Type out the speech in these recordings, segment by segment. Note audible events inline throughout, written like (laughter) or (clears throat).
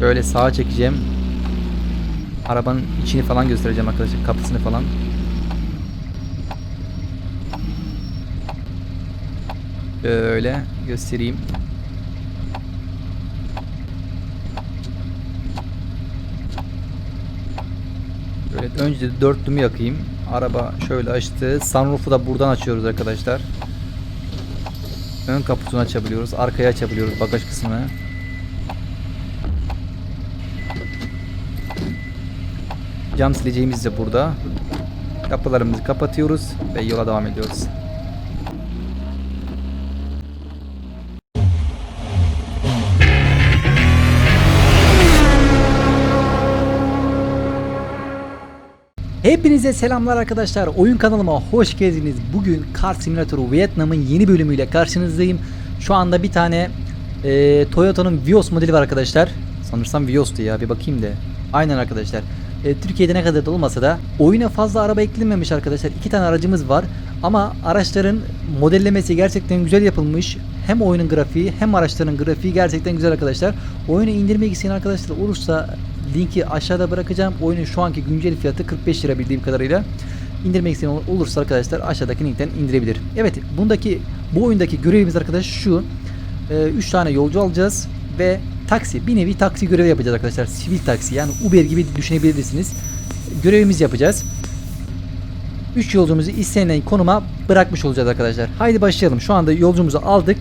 Böyle sağa çekeceğim. Arabanın içini falan göstereceğim arkadaşlar. Kapısını falan. Böyle göstereyim. Böyle önce de dörtlümü yakayım. Araba şöyle açtı. Sunroof'u da buradan açıyoruz arkadaşlar. Ön kaputunu açabiliyoruz. Arkaya açabiliyoruz bagaj kısmını. Cam sileceğimiz de burada. Kapılarımızı kapatıyoruz ve yola devam ediyoruz. Hepinize selamlar arkadaşlar. Oyun kanalıma hoş geldiniz. Bugün Car Simulator Vietnam'ın yeni bölümüyle karşınızdayım. Şu anda bir tane e, Toyota'nın Vios modeli var arkadaşlar. Sanırsam Vios'tu ya bir bakayım da. Aynen arkadaşlar. E, Türkiye'de ne kadar da olmasa da oyuna fazla araba eklenmemiş arkadaşlar. İki tane aracımız var. Ama araçların modellemesi gerçekten güzel yapılmış. Hem oyunun grafiği hem araçların grafiği gerçekten güzel arkadaşlar. Oyunu indirmek isteyen arkadaşlar olursa linki aşağıda bırakacağım. Oyunun şu anki güncel fiyatı 45 lira bildiğim kadarıyla. İndirmek isteyen ol- olursa arkadaşlar aşağıdaki linkten indirebilir. Evet bundaki bu oyundaki görevimiz arkadaş şu. 3 tane yolcu alacağız ve taksi bir nevi taksi görevi yapacağız arkadaşlar. Sivil taksi yani Uber gibi düşünebilirsiniz. Görevimizi yapacağız. 3 yolcumuzu istenilen konuma bırakmış olacağız arkadaşlar. Haydi başlayalım. Şu anda yolcumuzu aldık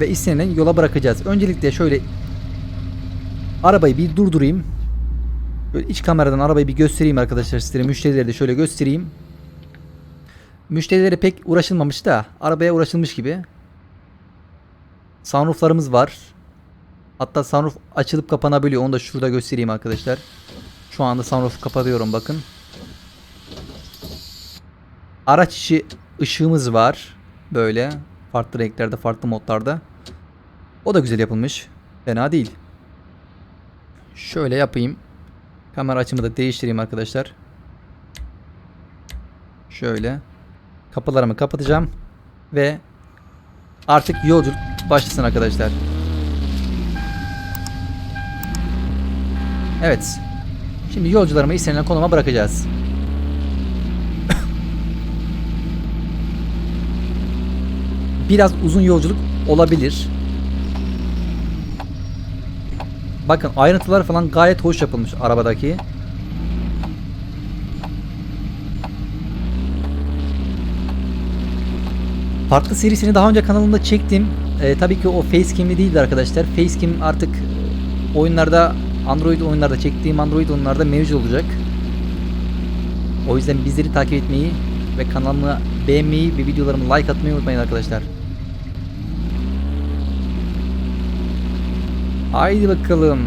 ve istenilen yola bırakacağız. Öncelikle şöyle arabayı bir durdurayım. Böyle iç kameradan arabayı bir göstereyim arkadaşlar sizlere. Müşterileri de şöyle göstereyim. Müşterilere pek uğraşılmamış da arabaya uğraşılmış gibi. Sunrooflarımız var. Hatta sunroof açılıp kapanabiliyor. Onu da şurada göstereyim arkadaşlar. Şu anda sunroof kapatıyorum bakın. Araç içi ışığımız var. Böyle farklı renklerde, farklı modlarda. O da güzel yapılmış. Fena değil. Şöyle yapayım. Kamera açımı da değiştireyim arkadaşlar. Şöyle. Kapılarımı kapatacağım. Ve artık yolculuk başlasın arkadaşlar. Evet. Şimdi yolcularımı istenilen konuma bırakacağız. (coughs) Biraz uzun yolculuk olabilir. Bakın ayrıntılar falan gayet hoş yapılmış arabadaki. Farklı serisini daha önce kanalımda çektim. Ee, tabii ki o facecam'li değildi arkadaşlar. Facecam artık e, oyunlarda Android oyunlarda çektiğim Android oyunlarda mevcut olacak. O yüzden bizleri takip etmeyi ve kanalımı beğenmeyi ve videolarımı like atmayı unutmayın arkadaşlar. Haydi bakalım.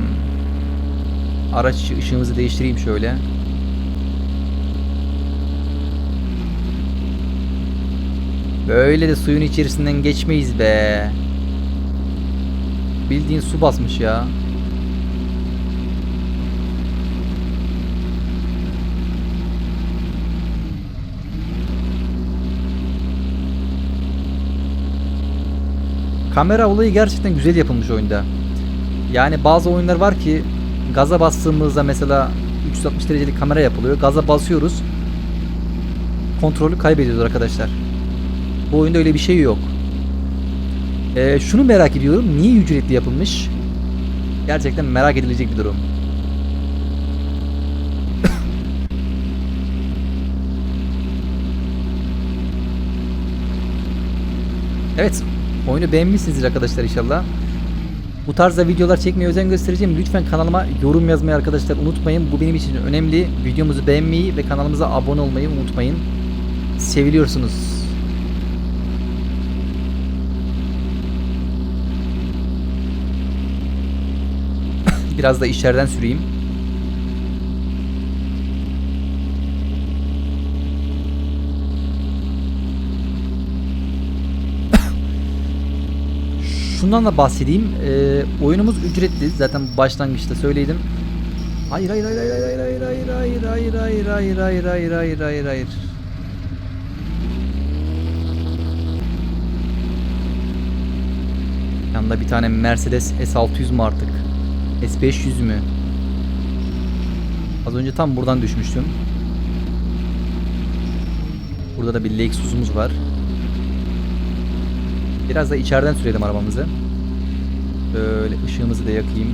Araç ışığımızı değiştireyim şöyle. Böyle de suyun içerisinden geçmeyiz be. Bildiğin su basmış ya. Kamera olayı gerçekten güzel yapılmış oyunda. Yani bazı oyunlar var ki gaza bastığımızda mesela 360 derecelik kamera yapılıyor. Gaza basıyoruz. Kontrolü kaybediyoruz arkadaşlar. Bu oyunda öyle bir şey yok. Ee, şunu merak ediyorum. Niye ücretli yapılmış? Gerçekten merak edilecek bir durum. (coughs) evet. Oyunu beğenmişsinizdir arkadaşlar inşallah. Bu tarzda videolar çekmeye özen göstereceğim. Lütfen kanalıma yorum yazmayı arkadaşlar unutmayın. Bu benim için önemli. Videomuzu beğenmeyi ve kanalımıza abone olmayı unutmayın. Seviliyorsunuz. (laughs) Biraz da içeriden süreyim. Şundan da bahsedeyim. Ee, oyunumuz ücretli. Zaten başlangıçta söyledim. Hayır hayır hayır hayır hayır hayır hayır hayır hayır hayır hayır hayır hayır hayır hayır. Yanında bir tane Mercedes S600 mu artık? S500 mü? Az önce tam buradan düşmüştüm. Burada da bir Lexus'umuz var. Biraz da içeriden sürelim arabamızı. Böyle ışığımızı da yakayım.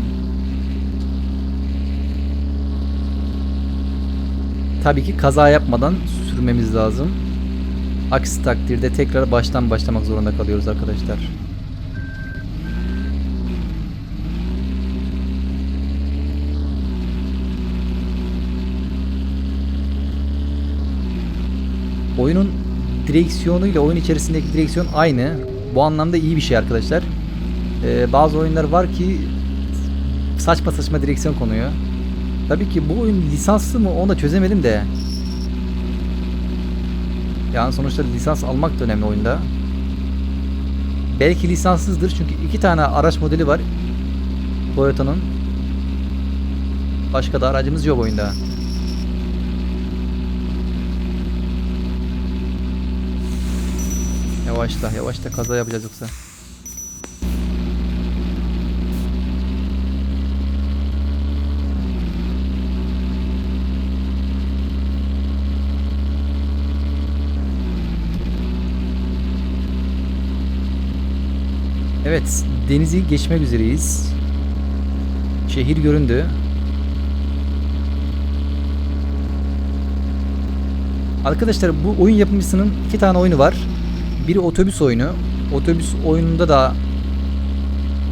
Tabii ki kaza yapmadan sürmemiz lazım. Aksi takdirde tekrar baştan başlamak zorunda kalıyoruz arkadaşlar. Oyunun direksiyonu ile oyun içerisindeki direksiyon aynı. Bu anlamda iyi bir şey arkadaşlar. Ee, bazı oyunlar var ki saçma saçma direksiyon konuyor. Tabii ki bu oyun lisanslı mı onu da çözemedim de. Yani sonuçta lisans almak da önemli oyunda. Belki lisanssızdır çünkü iki tane araç modeli var. Toyota'nın. Başka da aracımız yok oyunda. Yavaşla, yavaşla kaza yapacağız yoksa. Evet, denizi geçmek üzereyiz. Şehir göründü. Arkadaşlar bu oyun yapımcısının iki tane oyunu var. Biri otobüs oyunu. Otobüs oyununda da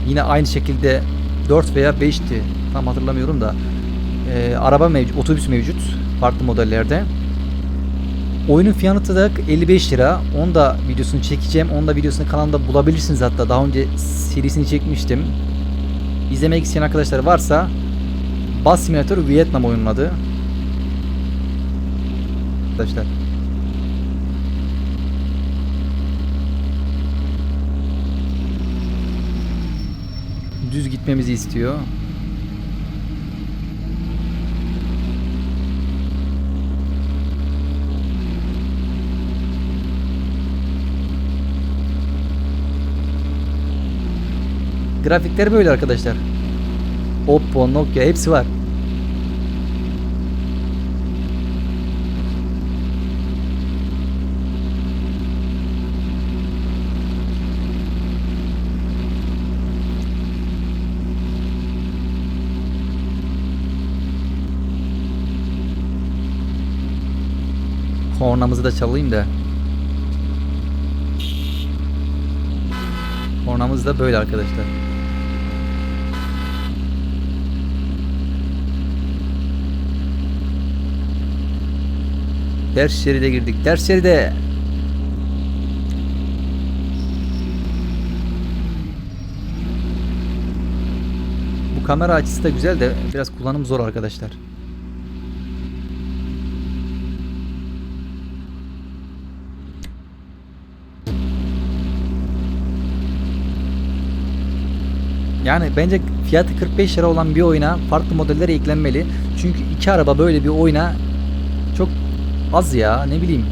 yine aynı şekilde 4 veya 5'ti. Tam hatırlamıyorum da. Ee, araba mevcut, otobüs mevcut farklı modellerde. Oyunun fiyatı da 55 lira. Onu da videosunu çekeceğim. Onu da videosunu kanalımda bulabilirsiniz hatta. Daha önce serisini çekmiştim. İzlemek isteyen arkadaşlar varsa Bus Simulator Vietnam oyunun adı. Arkadaşlar. Düz gitmemizi istiyor. Grafikleri böyle arkadaşlar. Oppo, Nokia hepsi var. Kornamızı da çalayım da. Kornamız da böyle arkadaşlar. Ters şeride girdik. Ters şeride. Bu kamera açısı da güzel de biraz kullanım zor arkadaşlar. Yani bence fiyatı 45 lira olan bir oyuna farklı modeller eklenmeli. Çünkü iki araba böyle bir oyuna çok az ya ne bileyim.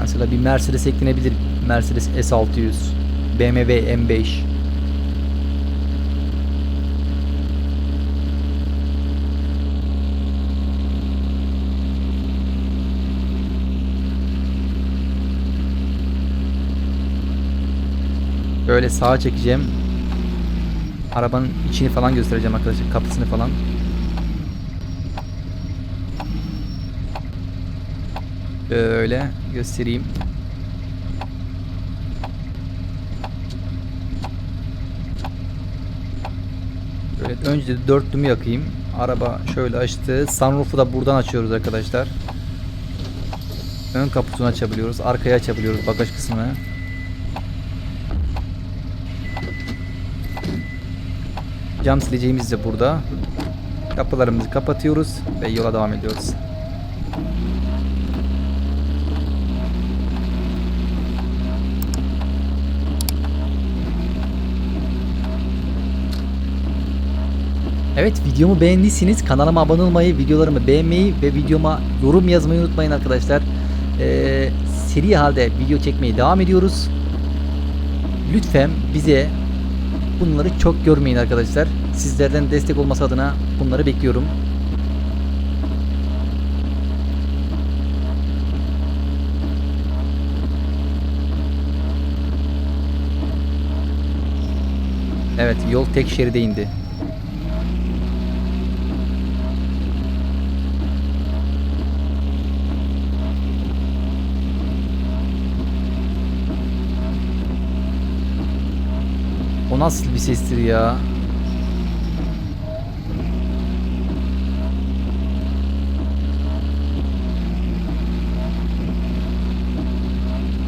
Mesela bir Mercedes eklenebilir. Mercedes S600, BMW M5. Böyle sağa çekeceğim. Arabanın içini falan göstereceğim arkadaşlar. Kapısını falan. Böyle göstereyim. Böyle önce dörtlümü yakayım. Araba şöyle açtı. Sunroof'u da buradan açıyoruz arkadaşlar. Ön kaputunu açabiliyoruz. Arkaya açabiliyoruz bagaj kısmını. Cam sileceğimiz de burada. Kapılarımızı kapatıyoruz ve yola devam ediyoruz. Evet videomu beğendiyseniz kanalıma abone olmayı, videolarımı beğenmeyi ve videoma yorum yazmayı unutmayın arkadaşlar. Ee, seri halde video çekmeye devam ediyoruz. Lütfen bize bunları çok görmeyin arkadaşlar. Sizlerden destek olması adına bunları bekliyorum. Evet yol tek şeride indi. O nasıl bir sestir ya?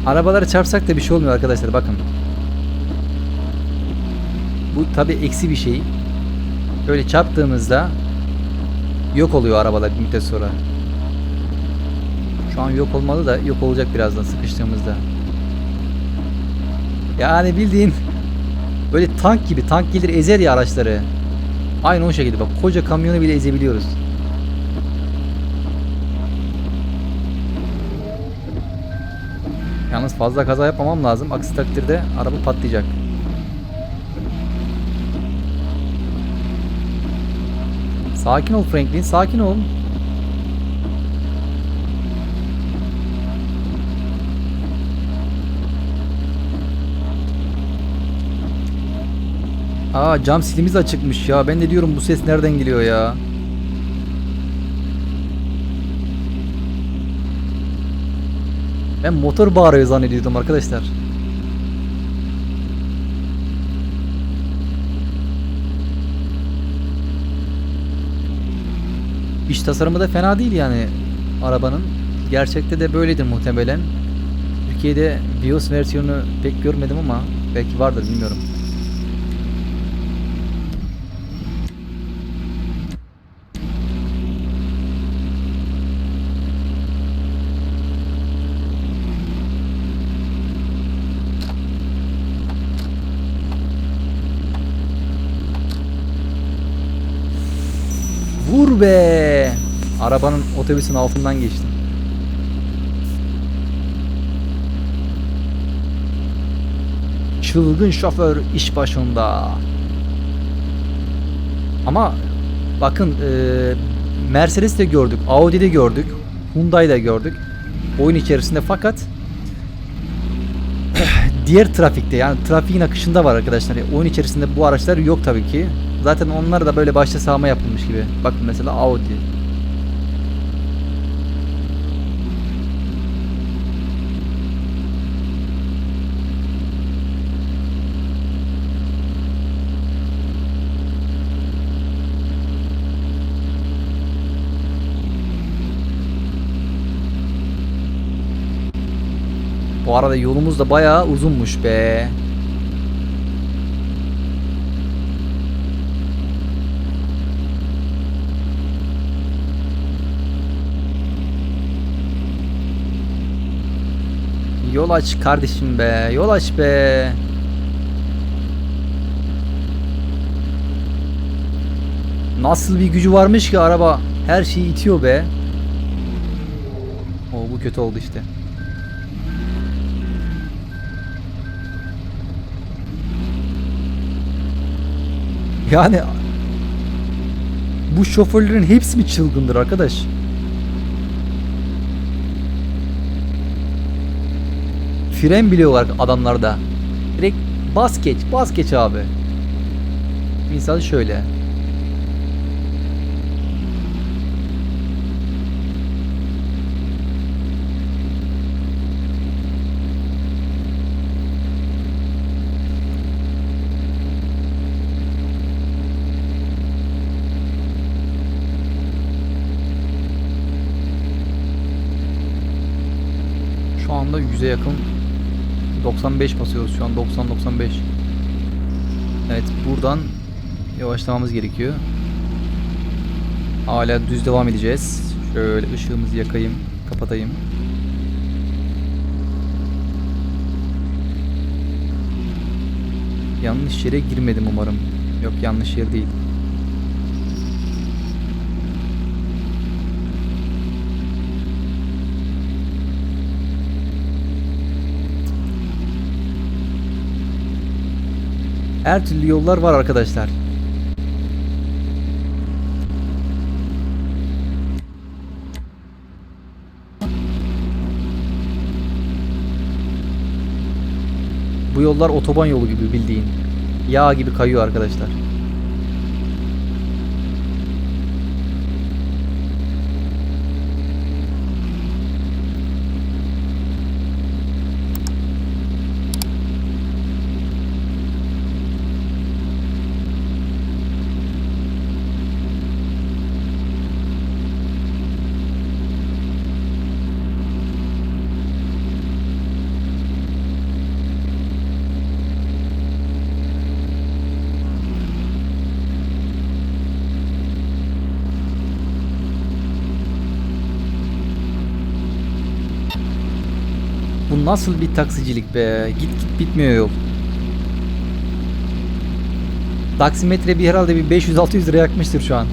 Arabaları çarpsak da bir şey olmuyor arkadaşlar bakın. Bu tabi eksi bir şey. Böyle çarptığımızda yok oluyor arabalar bir müddet sonra. Şu an yok olmalı da yok olacak birazdan sıkıştığımızda. Yani bildiğin böyle tank gibi tank gelir ezer ya araçları. Aynı o şekilde bak koca kamyonu bile ezebiliyoruz. Yalnız fazla kaza yapmamam lazım. Aksi takdirde araba patlayacak. Sakin ol Franklin, sakin ol. Aa cam silimiz açıkmış ya. Ben de diyorum bu ses nereden geliyor ya? Ben motor bağırıyor zannediyordum arkadaşlar. İç tasarımı da fena değil yani arabanın. Gerçekte de böyledir muhtemelen. Türkiye'de Vios versiyonu pek görmedim ama belki vardır bilmiyorum. Be! Arabanın otobüsün altından geçtim. Çılgın şoför iş başında. Ama bakın e, Mercedes de gördük, Audi de gördük, Hyundai de gördük oyun içerisinde fakat (clears throat) diğer trafikte yani trafiğin akışında var arkadaşlar. Oyun içerisinde bu araçlar yok tabii ki. Zaten onlar da böyle başta sağma yapılmış gibi. Bakın mesela Audi. Bu arada yolumuz da bayağı uzunmuş be. Yol aç kardeşim be. Yol aç be. Nasıl bir gücü varmış ki araba her şeyi itiyor be. O bu kötü oldu işte. Yani bu şoförlerin hepsi mi çılgındır arkadaş? Fren biliyorlar adamlarda. Direkt bas geç, bas geç abi. Misal şöyle. Şu anda 100'e yakın 95 basıyoruz şu an 90-95 Evet buradan yavaşlamamız gerekiyor. Hala düz devam edeceğiz. Şöyle ışığımızı yakayım kapatayım. Yanlış yere girmedim umarım. Yok yanlış yer değil Her türlü yollar var arkadaşlar. Bu yollar otoban yolu gibi bildiğin. Yağ gibi kayıyor arkadaşlar. Nasıl bir taksicilik be? Git git bitmiyor yol. Taksimetre bir herhalde bir 500-600 lira yakmıştır şu an.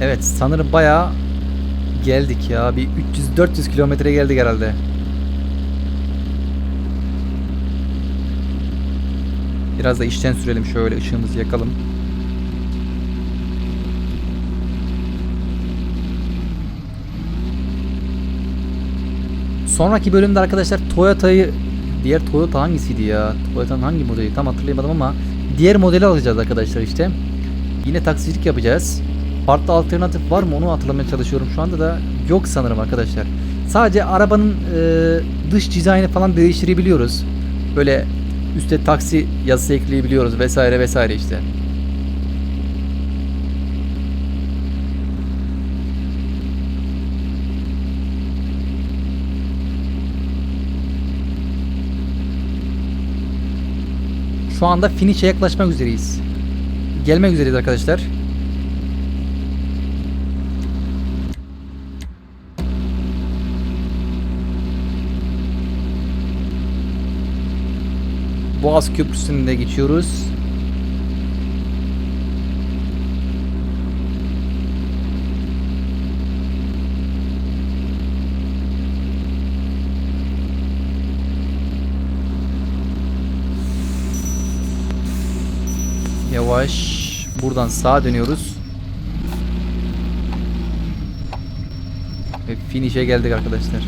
Evet sanırım bayağı geldik ya. Bir 300-400 kilometre geldik herhalde. Biraz da içten sürelim şöyle ışığımızı yakalım. Sonraki bölümde arkadaşlar Toyota'yı diğer Toyota hangisiydi ya? Toyota'nın hangi modeli tam hatırlayamadım ama diğer modeli alacağız arkadaşlar işte. Yine taksicilik yapacağız. Farklı alternatif var mı onu hatırlamaya çalışıyorum şu anda da yok sanırım arkadaşlar. Sadece arabanın e, dış dizaynı falan değiştirebiliyoruz. Böyle üstte taksi yazısı ekleyebiliyoruz vesaire vesaire işte. Şu anda finish'e yaklaşmak üzereyiz. Gelmek üzereyiz arkadaşlar. Boğaz Köprüsü'nü de geçiyoruz. Yavaş. Buradan sağa dönüyoruz. Ve finish'e geldik arkadaşlar.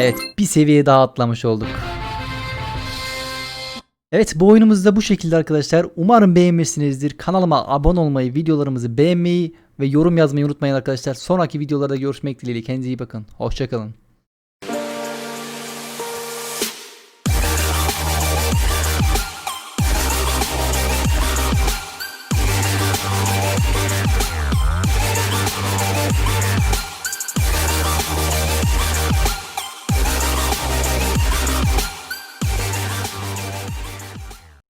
Evet bir seviye daha atlamış olduk. Evet bu oyunumuz da bu şekilde arkadaşlar. Umarım beğenmişsinizdir. Kanalıma abone olmayı, videolarımızı beğenmeyi ve yorum yazmayı unutmayın arkadaşlar. Sonraki videolarda görüşmek dileğiyle. Kendinize iyi bakın. Hoşçakalın.